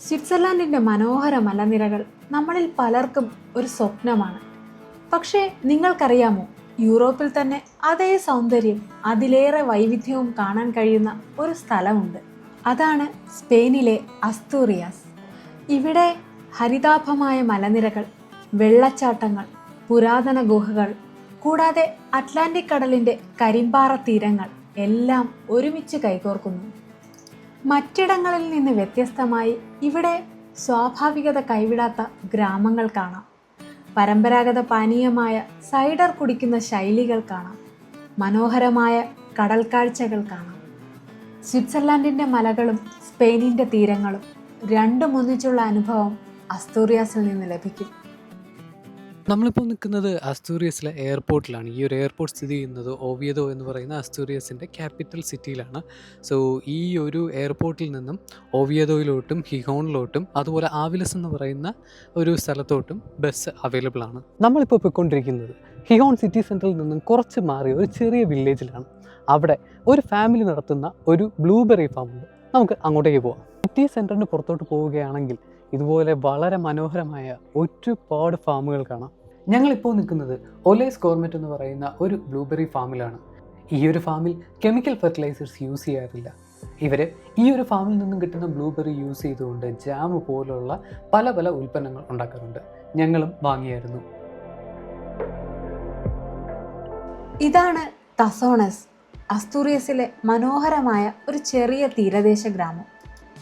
സ്വിറ്റ്സർലാൻഡിന്റെ മനോഹര മലനിരകൾ നമ്മളിൽ പലർക്കും ഒരു സ്വപ്നമാണ്. പക്ഷേ നിങ്ങൾക്കറിയാമോ യൂറോപ്പിൽ തന്നെ അതേ സൗന്ദര്യം അതിലേറെ വൈവിധ്യവും കാണാൻ കഴിയുന്ന ഒരു സ്ഥലമുണ്ട്. അതാണ് സ്പെയിനിലെ അസ്തൂറിയാസ്. ഇവിടെ ഹരിതാഭമായ മലനിരകൾ വെള്ളച്ചാട്ടങ്ങൾ പുരാതന ഗുഹകൾ കൂടാതെ അറ്റ്ലാന്റിക് കടലിന്റെ കരിമ്പാറ തീരങ്ങൾ എല്ലാം ഒരുമിച്ച് കൈകോർക്കുന്നു. മറ്റിടങ്ങളിൽ നിന്ന് വ്യത്യസ്തമായി ഇവിടെ സ്വാഭാവികത കൈവിടാത്ത ഗ്രാമങ്ങൾ കാണാം. പരമ്പരാഗത പാനീയമായ സൈഡർ കുടിക്കുന്ന ശൈലികൾ കാണാം. മനോഹരമായ കടൽ കാഴ്ചകൾ കാണാം. സ്വിറ്റ്സർലാൻഡിന്റെ മലകളും സ്പെയിനിന്റെ തീരങ്ങളും രണ്ടും ഒന്നിച്ചുള്ള അനുഭവം അസ്തൂറിയാസിൽ നിന്ന് ലഭിക്കും. നമ്മളിപ്പോൾ നിൽക്കുന്നത് അസ്തൂറിയസിലെ എയർപോർട്ടിലാണ്. ഈ ഒരു എയർപോർട്ട് സ്ഥിതി ചെയ്യുന്നത് ഓവിയതോ എന്ന് പറയുന്ന അസ്തൂറിയസിന്റെ ക്യാപിറ്റൽ സിറ്റിയിലാണ്. സോ ഈ ഒരു എയർപോർട്ടിൽ നിന്നും ഓവിയതോയിലോട്ടും ഹിഹോണിലോട്ടും അതുപോലെ ആവിലസ് എന്ന് പറയുന്ന ഒരു സ്ഥലത്തോട്ടും ബസ് അവൈലബിൾ ആണ്. നമ്മളിപ്പോൾ പോയിക്കൊണ്ടിരിക്കുന്നത് ഹിഹോൺ സിറ്റി സെന്ററിൽ നിന്നും കുറച്ച് മാറിയ ഒരു ചെറിയ വില്ലേജിലാണ്. അവിടെ ഒരു ഫാമിലി നടത്തുന്ന ഒരു ബ്ലൂബെറി ഫാം ഉണ്ട്. നമുക്ക് അങ്ങോട്ടേക്ക് പോവാം. സിറ്റി സെന്ററിന് പുറത്തോട്ട് പോവുകയാണെങ്കിൽ ഇതുപോലെ വളരെ മനോഹരമായ ഒരുപാട് ഫാമുകൾ കാണാം. ഞങ്ങളിപ്പോൾ നിൽക്കുന്നത് ഒലേസ് ഗോർമെറ്റ് എന്ന് പറയുന്ന ഒരു ബ്ലൂബെറി ഫാമിലാണ്. ഈ ഒരു ഫാമിൽ കെമിക്കൽ ഫെർട്ടിലൈസേഴ്സ് യൂസ് ചെയ്യാറില്ല. ഇവർ ഈ ഒരു ഫാമിൽ നിന്നും കിട്ടുന്ന ബ്ലൂബെറി യൂസ് ചെയ്തുകൊണ്ട് ജാം പോലുള്ള പല പല ഉൽപ്പന്നങ്ങൾ ഉണ്ടാക്കാറുണ്ട്. ഞങ്ങളും വാങ്ങിയായിരുന്നു. ഇതാണ് തസോണസ് അസ്തൂറിയസിലെ മനോഹരമായ ഒരു ചെറിയ തീരദേശ ഗ്രാമം.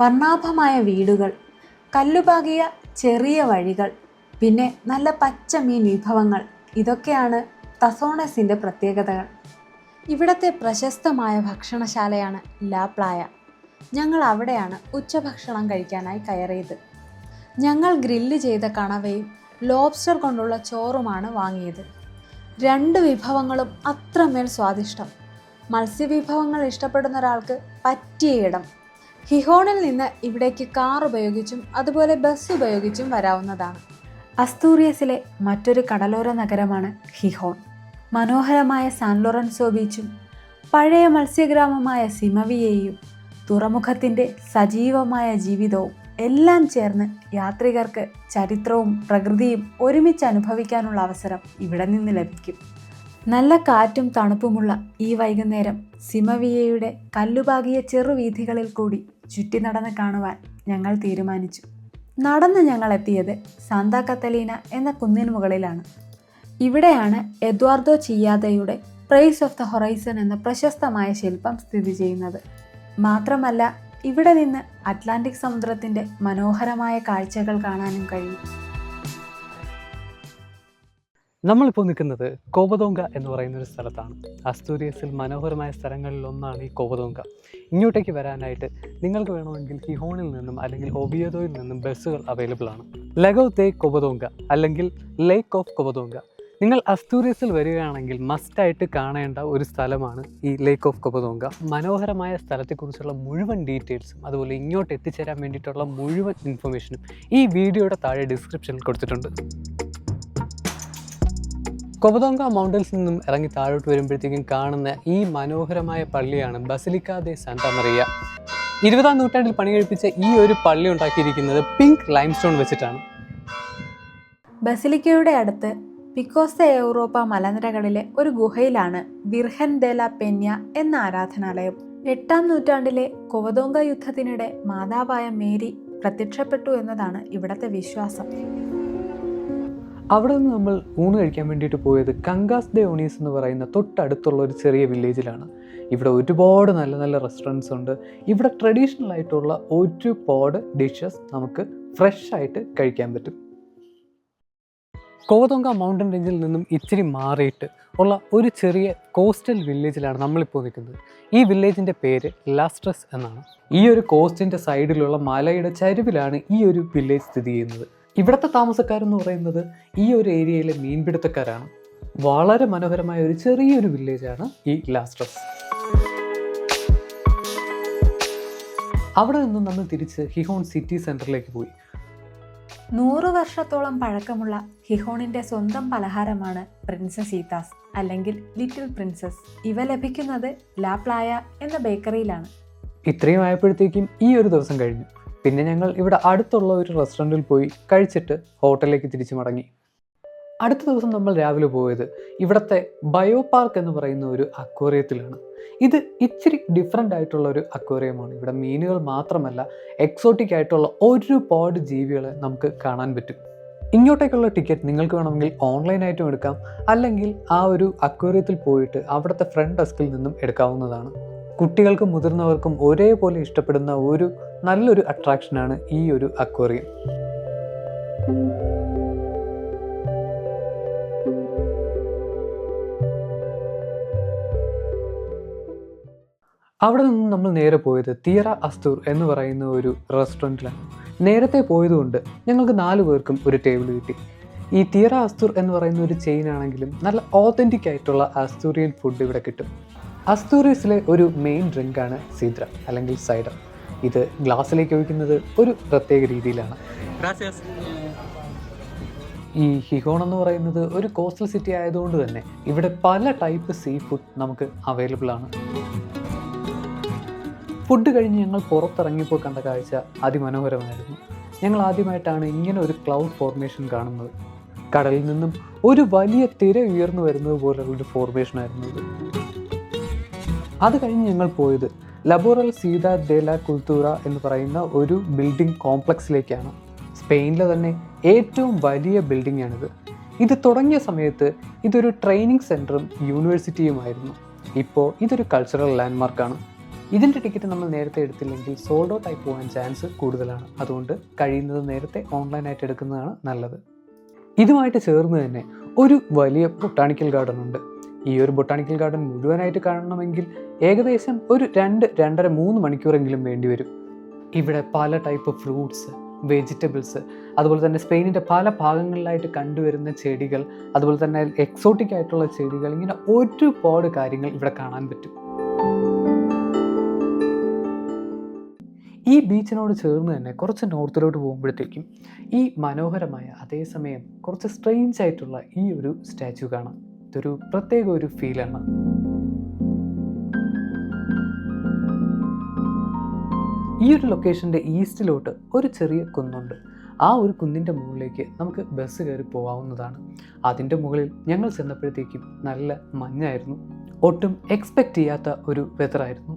വർണാഭമായ വീടുകൾ കല്ലുപാകിയ ചെറിയ വഴികൾ പിന്നെ നല്ല പച്ച മീൻ വിഭവങ്ങൾ. ഇതൊക്കെയാണ് തസോണസിന്റെ പ്രത്യേകതകൾ. ഇവിടത്തെ പ്രശസ്തമായ ഭക്ഷണശാലയാണ് ലാ പ്ലായ. ഞങ്ങൾ അവിടെയാണ് ഉച്ചഭക്ഷണം കഴിക്കാനായി കയറിയത്. ഞങ്ങൾ ഗ്രില്ല് ചെയ്ത കണവയും ലോബ്സ്റ്റർ കൊണ്ടുള്ള ചോറുമാണ് വാങ്ങിയത്. രണ്ട് വിഭവങ്ങളും അത്രമേൽ സ്വാദിഷ്ടം. മത്സ്യവിഭവങ്ങൾ ഇഷ്ടപ്പെടുന്ന ഒരാൾക്ക് പറ്റിയ ഇടം. ഹിഹോണിൽ നിന്ന് ഇവിടേക്ക് കാർ ഉപയോഗിച്ചും അതുപോലെ ബസ് ഉപയോഗിച്ചും വരാവുന്നതാണ്. അസ്തൂറിയസിലെ മറ്റൊരു കടലോര നഗരമാണ് ഹിഹോൺ. മനോഹരമായ സാൻ ലോറൻസോ ബീച്ചും പഴയ മത്സ്യഗ്രാമമായ സിമവിയെയും തുറമുഖത്തിന്റെ സജീവമായ ജീവിതവും എല്ലാം ചേർന്ന് യാത്രികർക്ക് ചരിത്രവും പ്രകൃതിയും ഒരുമിച്ച് അനുഭവിക്കാനുള്ള അവസരം ഇവിടെ നിന്ന് ലഭിക്കും. നല്ല കാറ്റും തണുപ്പുമുള്ള ഈ വൈകുന്നേരം സിമവിയയുടെ കല്ലുപാകിയ ചെറുവീഥികളിൽ കൂടി ചുറ്റി നടന്ന് കാണുവാൻ ഞങ്ങൾ തീരുമാനിച്ചു. നടന്ന് ഞങ്ങൾ എത്തിയത് സാന്താ കത്തലീന എന്ന കുന്നിന് മുകളിലാണ്. ഇവിടെയാണ് എദ്വാർഡോ ചിയാദയുടെ പ്രൈസ് ഓഫ് ദ ഹൊറൈസൺ എന്ന പ്രശസ്തമായ ശില്പം സ്ഥിതി ചെയ്യുന്നത്. മാത്രമല്ല ഇവിടെ നിന്ന് അറ്റ്ലാന്റിക് സമുദ്രത്തിന്റെ മനോഹരമായ കാഴ്ചകൾ കാണാനും കഴിയും. നമ്മളിപ്പോൾ നിൽക്കുന്നത് കോവതോങ്ക എന്ന് പറയുന്ന ഒരു സ്ഥലത്താണ്. അസ്തൂരിയസിൽ മനോഹരമായ സ്ഥലങ്ങളിൽ ഒന്നാണ് ഈ കോവതോങ്ക. ഇങ്ങോട്ടേക്ക് വരാനായിട്ട് നിങ്ങൾക്ക് വേണമെങ്കിൽ ഹിഹോണിൽ നിന്നും അല്ലെങ്കിൽ ഒബിയതോയിൽ നിന്നും ബസ്സുകൾ അവൈലബിൾ ആണ്. ലഗോ തേ കൊവതോങ്ക അല്ലെങ്കിൽ ലേക്ക് ഓഫ് കോവതോങ്ക. നിങ്ങൾ അസ്തൂരിയസിൽ വരികയാണെങ്കിൽ മസ്റ്റായിട്ട് കാണേണ്ട ഒരു സ്ഥലമാണ് ഈ ലേക്ക് ഓഫ് കൊപ്പതോങ്ക മനോഹരമായ സ്ഥലത്തെക്കുറിച്ചുള്ള മുഴുവൻ ഡീറ്റെയിൽസും അതുപോലെ ഇങ്ങോട്ട് എത്തിച്ചേരാൻ വേണ്ടിയിട്ടുള്ള മുഴുവൻ ഇൻഫർമേഷനും ഈ വീഡിയോയുടെ താഴെ ഡിസ്ക്രിപ്ഷനിൽ കൊടുത്തിട്ടുണ്ട്. കൊബദോങ്ക മൗണ്ടൻസിൽ നിന്നും ഇറങ്ങി താഴോട്ട് വരുമ്പോഴത്തേക്കും കാണുന്ന ഈ മനോഹരമായ പള്ളിയാണ് ബസലിക്ക ദെ സാന്താ മറിയ. ഇരുപതാം നൂറ്റാണ്ടിൽ പണി കഴിപ്പിച്ച ഈ ഒരു പള്ളി ഉണ്ടാക്കിയിരിക്കുന്നത് പിങ്ക് ലൈംസ്റ്റോൺ വെച്ചിട്ടാണ്. ബസിലിക്കയുടെ അടുത്ത് പിക്കോസ യൂറോപ്പ മലനിരകളിലെ ഒരു ഗുഹയിലാണ് വിർഹൻ ദേല പെന്യ എന്ന ആരാധനാലയം. എട്ടാം നൂറ്റാണ്ടിലെ കൊവതോങ്ക യുദ്ധത്തിനിടെ മാതാവായ മേരി പ്രത്യക്ഷപ്പെട്ടു എന്നതാണ് ഇവിടത്തെ വിശ്വാസം. അവിടെ നിന്ന് നമ്മൾ ഊണ് കഴിക്കാൻ വേണ്ടിയിട്ട് പോയത് കങ്കാസ് ദെ എന്ന് പറയുന്ന തൊട്ടടുത്തുള്ള ഒരു ചെറിയ വില്ലേജിലാണ് ഇവിടെ ഒരുപാട് നല്ല നല്ല റെസ്റ്റോറന്റ്സ് ഉണ്ട്. ഇവിടെ ട്രഡീഷണൽ ആയിട്ടുള്ള ഒരുപാട് ഡിഷസ് നമുക്ക് ഫ്രഷ് ആയിട്ട് കഴിക്കാൻ പറ്റും. കോവതൊങ്ക മൗണ്ടൻ റേഞ്ചിൽ നിന്നും ഇച്ചിരി മാറിയിട്ട് ഉള്ള ഒരു ചെറിയ കോസ്റ്റൽ വില്ലേജിലാണ് നമ്മളിപ്പോൾ നിൽക്കുന്നത്. ഈ വില്ലേജിന്റെ പേര് ലാസ്ട്രസ് എന്നാണ്. ഈ ഒരു കോസ്റ്റിന്റെ സൈഡിലുള്ള മലയുടെ ചരിവിലാണ് ഈ ഒരു വില്ലേജ് സ്ഥിതി ചെയ്യുന്നത്. ഇവിടുത്തെ താമസക്കാരെന്ന് പറയുന്നത് ഈ ഒരു ഏരിയയിലെ മീൻപിടുത്തക്കാരാണ്. വളരെ മനോഹരമായ ഒരു ചെറിയൊരു വില്ലേജാണ് ഈ ലാസ്ട്രസ്. അവിടെ നിന്നും നമ്മൾ തിരിച്ച് ഹിഹോൺ സിറ്റി സെന്ററിലേക്ക് പോയി. നൂറു വർഷത്തോളം പഴക്കമുള്ള ഹിഹോണിന്റെ സ്വന്തം പലഹാരമാണ് പ്രിൻസസ് ഈത്താസ് അല്ലെങ്കിൽ ലിറ്റിൽ പ്രിൻസസ്. ഇവ ലഭിക്കുന്നത് ലാപ്ലായ എന്ന ബേക്കറിയിലാണ്. ഇത്രയും ആയപ്പോഴത്തേക്കും ഈ ഒരു ദിവസം കഴിഞ്ഞു. പിന്നെ ഞങ്ങൾ ഇവിടെ അടുത്തുള്ള ഒരു റെസ്റ്റോറന്റിൽ പോയി കഴിച്ചിട്ട് ഹോട്ടലിലേക്ക് തിരിച്ചു മടങ്ങി. അടുത്ത ദിവസം നമ്മൾ രാവിലെ പോയത് ഇവിടുത്തെ ബയോ പാർക്ക് എന്ന് പറയുന്ന ഒരു അക്വേറിയത്തിലാണ്. ഇത് ഇച്ചിരി ഡിഫറെന്റ് ആയിട്ടുള്ള ഒരു അക്വേറിയമാണ്. ഇവിടെ മീനുകൾ മാത്രമല്ല എക്സോട്ടിക് ആയിട്ടുള്ള ഒരുപാട് ജീവികളെ നമുക്ക് കാണാൻ പറ്റും. ഇങ്ങോട്ടേക്കുള്ള ടിക്കറ്റ് നിങ്ങൾക്ക് വേണമെങ്കിൽ ഓൺലൈനായിട്ടും എടുക്കാം. അല്ലെങ്കിൽ ആ ഒരു അക്വേറിയത്തിൽ പോയിട്ട് അവിടുത്തെ ഫ്രണ്ട് ഡെസ്കിൽ നിന്നും എടുക്കാവുന്നതാണ്. കുട്ടികൾക്കും മുതിർന്നവർക്കും ഒരേപോലെ ഇഷ്ടപ്പെടുന്ന ഒരു നല്ലൊരു അട്രാക്ഷനാണ് ഈ ഒരു അക്വേറിയം. അവിടെ നിന്ന് നമ്മൾ നേരെ പോയത് തീറ അസ്തൂർ എന്ന് പറയുന്ന ഒരു റെസ്റ്റോറന്റിലാണ്. നേരത്തെ പോയതുകൊണ്ട് ഞങ്ങൾക്ക് നാല് പേർക്കും ഒരു ടേബിൾ കിട്ടി. ഈ തീറ അസ്തൂർ എന്ന് പറയുന്ന ഒരു ചെയിൻ ആണെങ്കിലും നല്ല ഓതന്റിക് ആയിട്ടുള്ള അസ്തൂറിയൻ ഫുഡ് ഇവിടെ കിട്ടും. അസ്തൂറിയസിലെ ഒരു മെയിൻ ഡ്രിങ്കാണ് സീദ്ര അല്ലെങ്കിൽ സൈഡർ ഇത് ഗ്ലാസ്സിലേക്ക് ഒഴിക്കുന്നത് ഒരു പ്രത്യേക രീതിയിലാണ്. ഈ ഹിഗോൺ എന്ന് പറയുന്നത് ഒരു കോസ്റ്റൽ സിറ്റി ആയതുകൊണ്ട് തന്നെ ഇവിടെ പല ടൈപ്പ് സീ ഫുഡ് നമുക്ക് അവൈലബിൾ ആണ്. ഫുഡ് കഴിഞ്ഞ് ഞങ്ങൾ പുറത്തിറങ്ങിയപ്പോൾ കണ്ട കാഴ്ച അതിമനോഹരമായിരുന്നു. ഞങ്ങൾ ആദ്യമായിട്ടാണ് ഇങ്ങനെ ഒരു ക്ലൗഡ് ഫോർമേഷൻ കാണുന്നത്. കടലിൽ നിന്നും ഒരു വലിയ തിര ഉയർന്നു വരുന്നത് പോലുള്ള ഒരു ഫോർമേഷൻ ആയിരുന്നു ഇത്. അത് കഴിഞ്ഞ് ഞങ്ങൾ പോയത് ലബോറൽ സീത ഡെ കുൽത്തൂറ എന്ന് പറയുന്ന ഒരു ബിൽഡിംഗ് കോംപ്ലക്സിലേക്കാണ് സ്പെയിനിലെ തന്നെ ഏറ്റവും വലിയ ബിൽഡിംഗ് ആണിത്. ഇത് തുടങ്ങിയ സമയത്ത് ഇതൊരു ട്രെയിനിങ് സെന്ററും യൂണിവേഴ്സിറ്റിയുമായിരുന്നു ഇപ്പോൾ ഇതൊരു കൾച്ചറൽ ലാൻഡ്മാർക്കാണ് ഇതിന്റെ ടിക്കറ്റ് നമ്മൾ നേരത്തെ എടുത്തില്ലെങ്കിൽ സോൾഡ് ഔട്ട് ആയി പോകാൻ ചാൻസ് കൂടുതലാണ്. അതുകൊണ്ട് കഴിയുന്നത് നേരത്തെ ഓൺലൈനായിട്ട് എടുക്കുന്നതാണ് നല്ലത്. ഇതുമായിട്ട് ചേർന്ന് തന്നെ ഒരു വലിയ ബൊട്ടാണിക്കൽ ഗാർഡൻ ഉണ്ട്. ഈ ഒരു ബൊട്ടാണിക്കൽ ഗാർഡൻ മുഴുവനായിട്ട് കാണണമെങ്കിൽ ഏകദേശം ഒരു രണ്ട് രണ്ടര മൂന്ന് മണിക്കൂറെങ്കിലും വേണ്ടി വരും. ഇവിടെ പല ടൈപ്പ് ഫ്രൂട്ട്സ് വെജിറ്റബിൾസ് അതുപോലെ തന്നെ സ്പെയിനിന്റെ പല ഭാഗങ്ങളിലായിട്ട് കണ്ടുവരുന്ന ചെടികൾ അതുപോലെ തന്നെ എക്സോട്ടിക് ആയിട്ടുള്ള ചെടികൾ ഇങ്ങനെ ഒരുപാട് കാര്യങ്ങൾ ഇവിടെ കാണാൻ പറ്റും. ഈ ബീച്ചിനോട് ചേർന്ന് തന്നെ കുറച്ച് നോർത്തിലോട്ട് പോകുമ്പോഴത്തേക്കും ഈ മനോഹരമായ അതേസമയം കുറച്ച് സ്ട്രെയിഞ്ച് ആയിട്ടുള്ള ഈ ഒരു സ്റ്റാച്യു കാണാം. ഇതൊരു പ്രത്യേക ഒരു ഫീലാണ് ഈ ഒരു ലൊക്കേഷന്റെ ഈസ്റ്റിലോട്ട് ഒരു ചെറിയ കുന്നുണ്ട്. ആ ഒരു കുന്നിന്റെ മുകളിലേക്ക് നമുക്ക് ബസ് കയറി പോകാവുന്നതാണ് അതിന്റെ മുകളിൽ ഞങ്ങൾ ചെന്നപ്പോഴത്തേക്കും നല്ല മഞ്ഞായിരുന്നു. ഒട്ടും എക്സ്പെക്റ്റ് ചെയ്യാത്ത ഒരു വെതറായിരുന്നു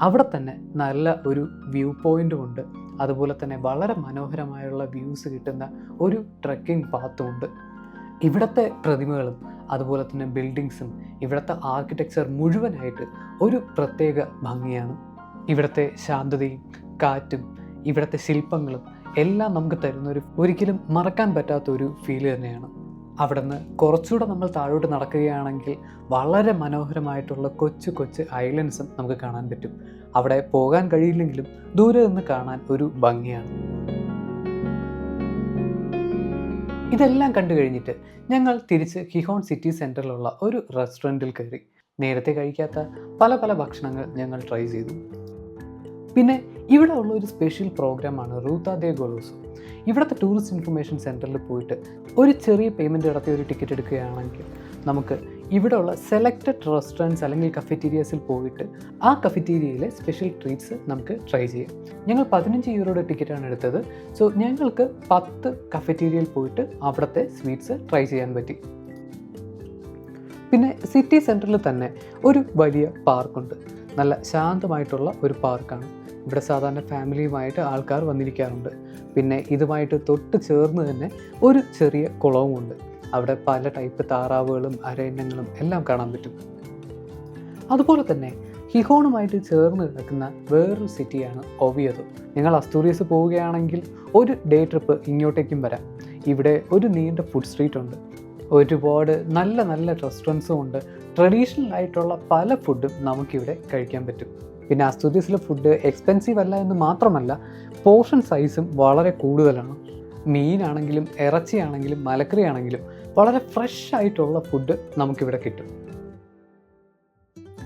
അവിടെ തന്നെ നല്ല ഒരു വ്യൂ പോയിന്റും ഉണ്ട്. അതുപോലെ തന്നെ വളരെ മനോഹരമായുള്ള വ്യൂസ് കിട്ടുന്ന ഒരു ട്രക്കിംഗ് പാത്തും ഉണ്ട്. ഇവിടുത്തെ പ്രതിമകളും അതുപോലെ തന്നെ ബിൽഡിങ്സും ഇവിടുത്തെ ആർക്കിടെക്ചർ മുഴുവനായിട്ട് ഒരു പ്രത്യേക ഭംഗിയാണ്. ഇവിടുത്തെ ശാന്തതയും കാറ്റും ഇവിടുത്തെ ശില്പങ്ങളും എല്ലാം നമുക്ക് തരുന്ന ഒരു ഒരിക്കലും മറക്കാൻ പറ്റാത്ത ഒരു ഫീൽ തന്നെയാണ്. അവിടെ നിന്ന് കുറച്ചുകൂടെ നമ്മൾ താഴോട്ട് നടക്കുകയാണെങ്കിൽ വളരെ മനോഹരമായിട്ടുള്ള കൊച്ചു കൊച്ചു ഐലൻഡ്സും നമുക്ക് കാണാൻ പറ്റും. അവിടെ പോകാൻ കഴിയില്ലെങ്കിലും ദൂരെ നിന്ന് കാണാൻ ഒരു ഭംഗിയാണ്. ഇതെല്ലാം കണ്ടു കഴിഞ്ഞിട്ട് ഞങ്ങൾ തിരിച്ച് ഹിഹോൺ സിറ്റി സെന്ററിലുള്ള ഒരു റെസ്റ്റോറന്റിൽ കയറി. നേരത്തെ കഴിക്കാത്ത പല പല ഭക്ഷണങ്ങൾ ഞങ്ങൾ ട്രൈ ചെയ്തു. പിന്നെ ഇവിടെ ഉള്ള ഒരു സ്പെഷ്യൽ പ്രോഗ്രാമാണ് റൂത്ത ദേ ഗോൾസ് ഇവിടുത്തെ ടൂറിസ്റ്റ് ഇൻഫർമേഷൻ സെന്ററിൽ പോയിട്ട് ഒരു ചെറിയ പേയ്മെന്റ് നടത്തി ഒരു ടിക്കറ്റ് എടുക്കുകയാണെങ്കിൽ നമുക്ക് ഇവിടെയുള്ള സെലക്റ്റഡ് റെസ്റ്റോറന്റ്സ് അല്ലെങ്കിൽ കഫറ്റീരിയസിൽ പോയിട്ട് ആ കഫറ്റീരിയയിലെ സ്പെഷ്യൽ ട്രീറ്റ്സ് നമുക്ക് ട്രൈ ചെയ്യാം. ഞങ്ങൾ പതിനഞ്ച് യൂറോയുടെ ടിക്കറ്റാണ് എടുത്തത്. സോ ഞങ്ങൾക്ക് പത്ത് കഫറ്റീരിയയിൽ പോയിട്ട് അവിടുത്തെ സ്വീറ്റ്സ് ട്രൈ ചെയ്യാൻ പറ്റി. പിന്നെ സിറ്റി സെന്ററിൽ തന്നെ ഒരു വലിയ പാർക്കുണ്ട് നല്ല ശാന്തമായിട്ടുള്ള ഒരു പാർക്കാണ് ഇവിടെ സാധാരണ ഫാമിലിയുമായിട്ട് ആൾക്കാർ വന്നിരിക്കാറുണ്ട്. പിന്നെ ഇതുമായിട്ട് തൊട്ട് ചേർന്ന് തന്നെ ഒരു ചെറിയ കുളവുമുണ്ട്. അവിടെ പല ടൈപ്പ് താറാവുകളും അരയന്നങ്ങളും എല്ലാം കാണാൻ പറ്റും. അതുപോലെ തന്നെ ഹിഹോണുമായിട്ട് ചേർന്ന് കിടക്കുന്ന വേറൊരു സിറ്റിയാണ് ഒവിയതോ നിങ്ങൾ അസ്തൂറിയസ് പോവുകയാണെങ്കിൽ ഒരു ഡേ ട്രിപ്പ് ഇങ്ങോട്ടേക്കും വരാം. ഇവിടെ ഒരു നീണ്ട ഫുഡ് സ്ട്രീറ്റ് ഉണ്ട്. ഒരുപാട് നല്ല നല്ല റെസ്റ്റോറന്റ്സും ഉണ്ട്. ട്രഡീഷണൽ ആയിട്ടുള്ള പല ഫുഡും നമുക്കിവിടെ കഴിക്കാൻ പറ്റും. പിന്നെ അസ്തൂരിയസിലെ ഫുഡ് എക്സ്പെൻസീവ് അല്ല എന്ന് മാത്രമല്ല പോർഷൻ സൈസും വളരെ കൂടുതലാണ്. മീനാണെങ്കിലും ഇറച്ചിയാണെങ്കിലും മലക്കറിയാണെങ്കിലും വളരെ ഫ്രഷ് ആയിട്ടുള്ള ഫുഡ് നമുക്കിവിടെ കിട്ടും.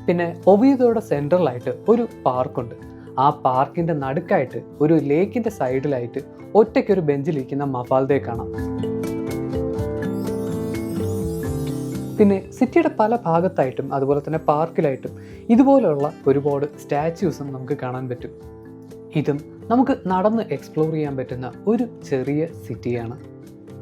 പിന്നെ ഒവിയതോയുടെ സെൻട്രലായിട്ട് ഒരു പാർക്കുണ്ട് ആ പാർക്കിന്റെ നടുക്കായിട്ട് ഒരു ലേക്കിന്റെ സൈഡിലായിട്ട് ഒറ്റയ്ക്ക് ഒരു ബെഞ്ചിലിരിക്കുന്ന മഫാൽദയെ കാണാം. പിന്നെ സിറ്റിയുടെ പല ഭാഗത്തായിട്ടും അതുപോലെ തന്നെ പാർക്കിലായിട്ടും ഇതുപോലെയുള്ള ഒരുപാട് സ്റ്റാച്യൂസും നമുക്ക് കാണാൻ പറ്റും. ഇതും നമുക്ക് നടന്ന് എക്സ്പ്ലോർ ചെയ്യാൻ പറ്റുന്ന ഒരു ചെറിയ സിറ്റിയാണ്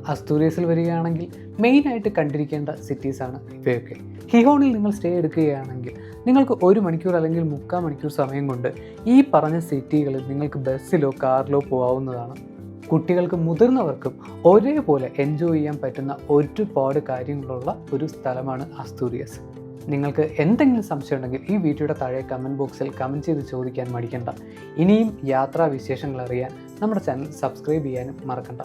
അസ്തൂരിയസിൽ വരികയാണെങ്കിൽ മെയിനായിട്ട് കണ്ടിരിക്കേണ്ട സിറ്റീസാണ് ഇവയൊക്കെ. ഹിഹോണിൽ നിങ്ങൾ സ്റ്റേ എടുക്കുകയാണെങ്കിൽ നിങ്ങൾക്ക് ഒരു മണിക്കൂർ അല്ലെങ്കിൽ മുക്കാൽ മണിക്കൂർ സമയം കൊണ്ട് ഈ പറഞ്ഞ സിറ്റികളിൽ നിങ്ങൾക്ക് ബസ്സിലോ കാറിലോ പോകാവുന്നതാണ് കുട്ടികൾക്ക് മുതിർന്നവർക്കും ഒരേപോലെ എൻജോയ് ചെയ്യാൻ പറ്റുന്ന ഒരുപാട് കാര്യങ്ങളുള്ള ഒരു സ്ഥലമാണ് അസ്തൂരിയസ് നിങ്ങൾക്ക് എന്തെങ്കിലും സംശയം ഉണ്ടെങ്കിൽ ഈ വീഡിയോയുടെ താഴെ കമന്റ് ബോക്സിൽ കമന്റ് ചെയ്ത് ചോദിക്കാൻ മടിക്കണ്ട. ഇനിയും യാത്രാവിശേഷങ്ങൾ അറിയാൻ നമ്മുടെ ചാനൽ സബ്സ്ക്രൈബ് ചെയ്യാനും മറക്കണ്ട.